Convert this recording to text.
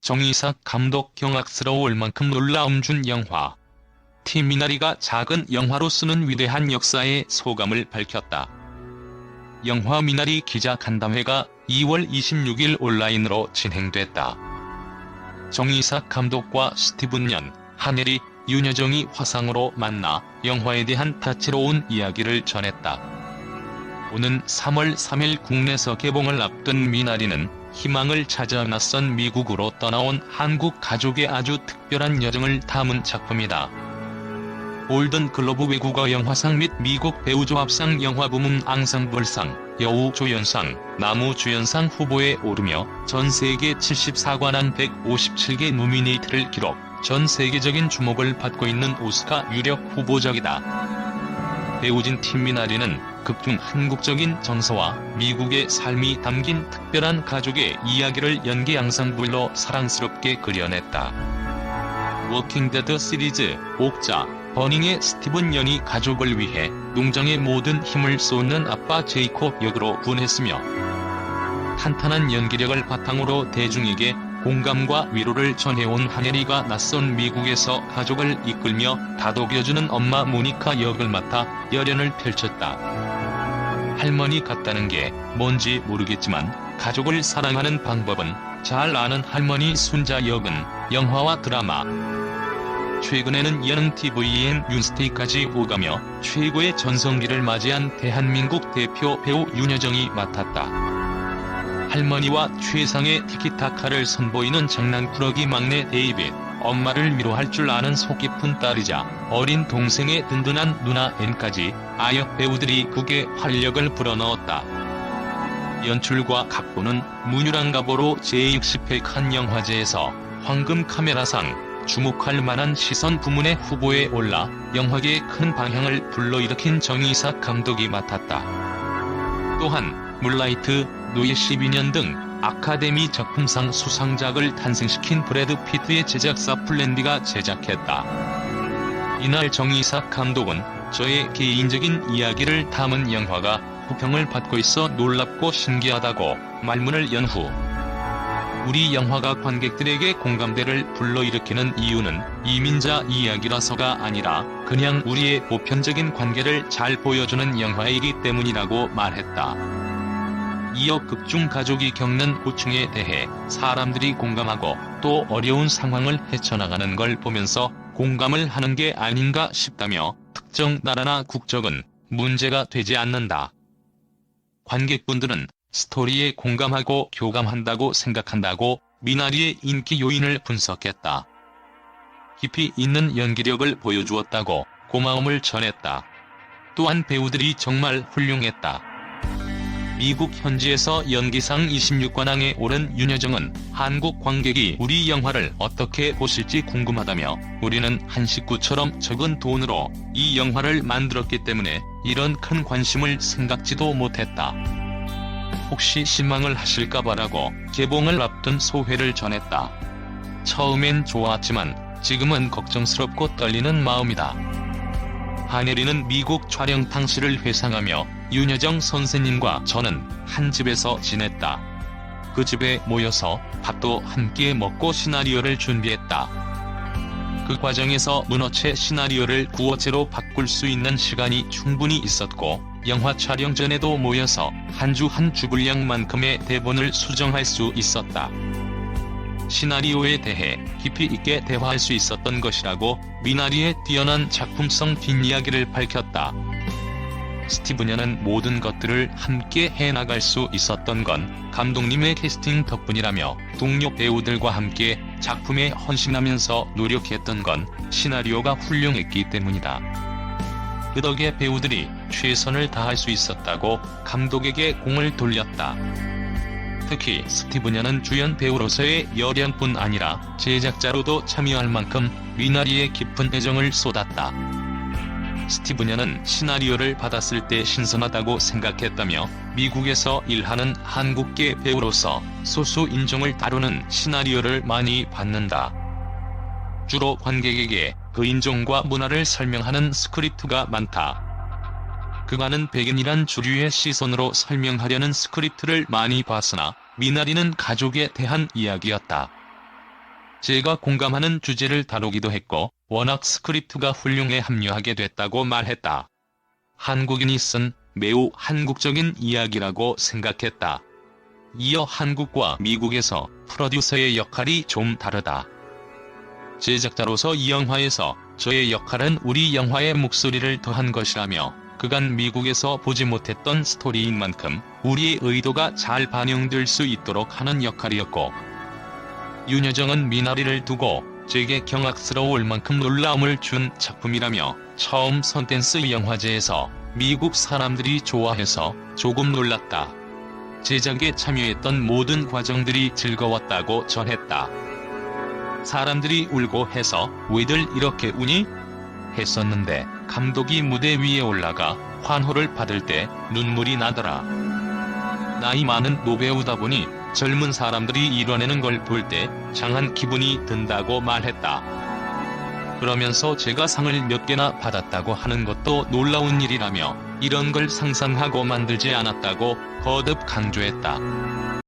정이삭 감독 경악스러울 만큼 놀라움 준 영화. 팀 미나리가 작은 영화로 쓰는 위대한 역사에 소감을 밝혔다. 영화 미나리 기자 간담회가 2월 26일 온라인으로 진행됐다. 정이삭 감독과 스티븐 연, 한예리, 윤여정이 화상으로 만나 영화에 대한 다채로운 이야기를 전했다. 오는 3월 3일 국내에서 개봉을 앞둔 미나리는 희망을 찾아 낯선 미국으로 떠나온 한국 가족의 아주 특별한 여정을 담은 작품이다. 골든 글로브 외국어 영화상 및 미국 배우조합상 영화부문 앙상블상, 여우 조연상, 나무 주연상 후보에 오르며 전 세계 74관왕 157개 노미네이트를 기록, 전 세계적인 주목을 받고 있는 오스카 유력 후보작이다. 배우진 팀미나리는 극중 한국적인 정서와 미국의 삶이 담긴 특별한 가족의 이야기를 연기 앙상블로 사랑스럽게 그려냈다. 워킹데드 시리즈, 옥자, 버닝의 스티븐 연이 가족을 위해 농장의 모든 힘을 쏟는 아빠 제이콥 역으로 분했으며 탄탄한 연기력을 바탕으로 대중에게 공감과 위로를 전해온 하네리가 낯선 미국에서 가족을 이끌며 다독여주는 엄마 모니카 역을 맡아 열연을 펼쳤다. 할머니 같다는 게 뭔지 모르겠지만 가족을 사랑하는 방법은 잘 아는 할머니 순자 역은 영화와 드라마, 최근에는 예능 TVN 윤스테이까지 오가며 최고의 전성기를 맞이한 대한민국 대표 배우 윤여정이 맡았다. 할머니와 최상의 티키타카를 선보이는 장난꾸러기 막내 데이빗, 엄마를 위로할 줄 아는 속 깊은 딸이자 어린 동생의 든든한 누나 앤까지 아역 배우들이 극의 활력을 불어넣었다. 연출과 각본은 문유랑 가보로 제60회 칸 영화제에서 황금 카메라상, 주목할 만한 시선 부문의 후보에 올라 영화계의 큰 방향을 불러일으킨 정이삭 감독이 맡았다. 또한 물라이트, 노예 12년 등 아카데미 작품상 수상작을 탄생시킨 브래드 피트의 제작사 플랜비가 제작했다. 이날 정이삭 감독은 저의 개인적인 이야기를 담은 영화가 호평을 받고 있어 놀랍고 신기하다고 말문을 연 후 우리 영화가 관객들에게 공감대를 불러일으키는 이유는 이민자 이야기라서가 아니라 그냥 우리의 보편적인 관계를 잘 보여주는 영화이기 때문이라고 말했다. 이어 극중 가족이 겪는 고충에 대해 사람들이 공감하고 또 어려운 상황을 헤쳐나가는 걸 보면서 공감을 하는 게 아닌가 싶다며 특정 나라나 국적은 문제가 되지 않는다. 관객분들은 스토리에 공감하고 교감한다고 생각한다고 미나리의 인기 요인을 분석했다. 깊이 있는 연기력을 보여주었다고 고마움을 전했다. 또한 배우들이 정말 훌륭했다. 미국 현지에서 연기상 26관왕에 오른 윤여정은 한국 관객이 우리 영화를 어떻게 보실지 궁금하다며 우리는 한 식구처럼 적은 돈으로 이 영화를 만들었기 때문에 이런 큰 관심을 생각지도 못했다. 혹시 실망을 하실까봐라고 개봉을 앞둔 소회를 전했다. 처음엔 좋았지만 지금은 걱정스럽고 떨리는 마음이다. 하네리는 미국 촬영 당시를 회상하며 윤여정 선생님과 저는 한 집에서 지냈다. 그 집에 모여서 밥도 함께 먹고 시나리오를 준비했다. 그 과정에서 문어체 시나리오를 구어체로 바꿀 수 있는 시간이 충분히 있었고 영화 촬영 전에도 모여서 한 주 한 주 분량만큼의 대본을 수정할 수 있었다. 시나리오에 대해 깊이 있게 대화할 수 있었던 것이라고 미나리의 뛰어난 작품성 뒷이야기를 밝혔다. 스티브녀는 모든 것들을 함께 해나갈 수 있었던 건 감독님의 캐스팅 덕분이라며 동료 배우들과 함께 작품에 헌신하면서 노력했던 건 시나리오가 훌륭했기 때문이다. 그 덕에 배우들이 최선을 다할 수 있었다고 감독에게 공을 돌렸다. 특히 스티브녀는 주연 배우로서의 열연뿐 아니라 제작자로도 참여할 만큼 위나리의 깊은 애정을 쏟았다. 스티브녀는 시나리오를 받았을 때 신선하다고 생각했다며 미국에서 일하는 한국계 배우로서 소수 인종을 다루는 시나리오를 많이 받는다. 주로 관객에게 그 인종과 문화를 설명하는 스크립트가 많다. 그가는 백인이란 주류의 시선으로 설명하려는 스크립트를 많이 봤으나 미나리는 가족에 대한 이야기였다. 제가 공감하는 주제를 다루기도 했고 워낙 스크립트가 훌륭해 합류하게 됐다고 말했다. 한국인이 쓴 매우 한국적인 이야기라고 생각했다. 이어 한국과 미국에서 프로듀서의 역할이 좀 다르다. 제작자로서 이 영화에서 저의 역할은 우리 영화의 목소리를 더한 것이라며 그간 미국에서 보지 못했던 스토리인 만큼 우리의 의도가 잘 반영될 수 있도록 하는 역할이었고 윤여정은 미나리를 두고 제게 경악스러울 만큼 놀라움을 준 작품이라며 처음 선댄스 영화제에서 미국 사람들이 좋아해서 조금 놀랐다. 제작에 참여했던 모든 과정들이 즐거웠다고 전했다. 사람들이 울고 해서 왜들 이렇게 우니? 했었는데 감독이 무대 위에 올라가 환호를 받을 때 눈물이 나더라. 나이 많은 노배우다 보니 젊은 사람들이 이뤄내는 걸 볼 때 장한 기분이 든다고 말했다. 그러면서 제가 상을 몇 개나 받았다고 하는 것도 놀라운 일이라며 이런 걸 상상하고 만들지 않았다고 거듭 강조했다.